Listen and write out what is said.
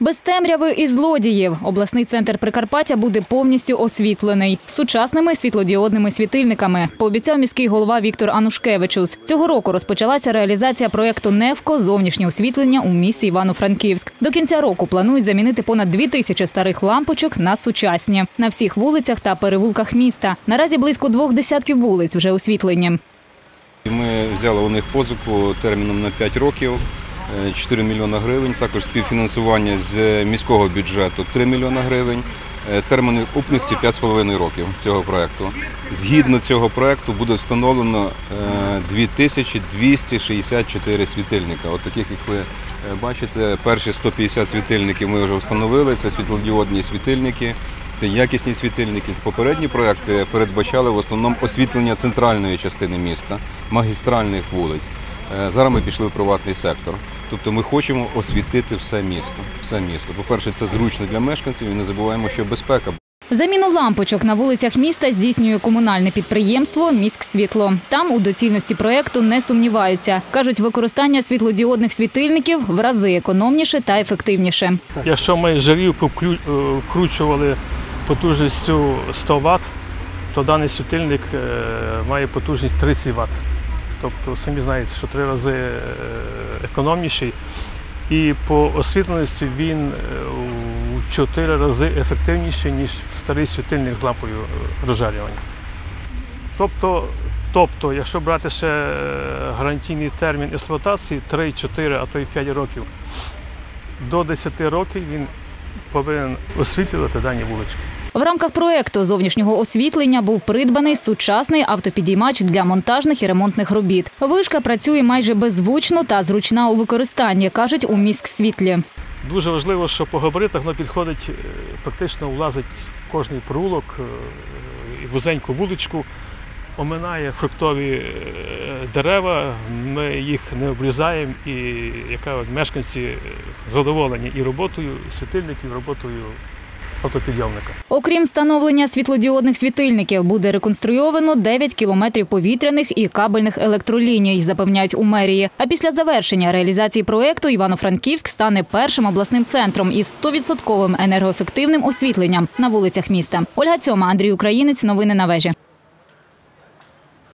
Без темряви і злодіїв обласний центр Прикарпаття буде повністю освітлений сучасними світлодіодними світильниками. Пообіцяв міський голова Віктор Анушкевичус. Цього року розпочалася реалізація проєкту Невко зовнішнє освітлення у місті Івано-Франківськ. До кінця року планують замінити понад дві тисячі старих лампочок на сучасні на всіх вулицях та перевулках міста. Наразі близько двох десятків вулиць вже освітлені. Ми взяли у них позику терміном на 5 років. Е, 4 мільйона гривень, також співфінансування з міського бюджету 3 мільйона гривень. Е, Термін окупності 5,5 років цього проекту. Згідно цього проекту буде встановлено е, 2264 світильника. От таких, як ви е, бачите, перші 150 світильників ми вже встановили. Це світлодіодні світильники, це якісні світильники. Попередні проекти передбачали в основному освітлення центральної частини міста, магістральних вулиць. Е, Зараз ми пішли в приватний сектор. Тобто ми хочемо освітити все місто. Все місто. По-перше, це зручно для мешканців і не забуваємо, що безпека. Заміну лампочок на вулицях міста здійснює комунальне підприємство Міськсвітло. Там у доцільності проєкту не сумніваються. кажуть, використання світлодіодних світильників в рази економніше та ефективніше. Якщо ми жарівку вклю- е, вкручували потужністю 100 Вт, то даний світильник е, має потужність 30 Вт. Тобто, самі знаєте, що три рази е, економніший. І по освітленості він е, у 4 рази ефективніший, ніж старий світильник з лампою е, розжарювання. Тобто, тобто, якщо брати ще е, гарантійний термін експлуатації 3, 4, а то й 5 років, до 10 років він повинен освітлювати дані вулички. В рамках проєкту зовнішнього освітлення був придбаний сучасний автопідіймач для монтажних і ремонтних робіт. Вишка працює майже беззвучно та зручна у використанні, кажуть у міськсвітлі. Дуже важливо, що по габаритах воно підходить, е, практично влазить кожний провулок, е, вузеньку вуличку, оминає фруктові е, дерева, ми їх не обрізаємо, і яка от мешканці задоволені і роботою світильників, і роботою автопідйомника. Окрім встановлення світлодіодних світильників, буде реконструйовано 9 кілометрів повітряних і кабельних електроліній, запевняють у мерії. А після завершення реалізації проєкту Івано-Франківськ стане першим обласним центром із 100% енергоефективним освітленням на вулицях міста. Ольга Цьома, Андрій Українець. Новини на вежі.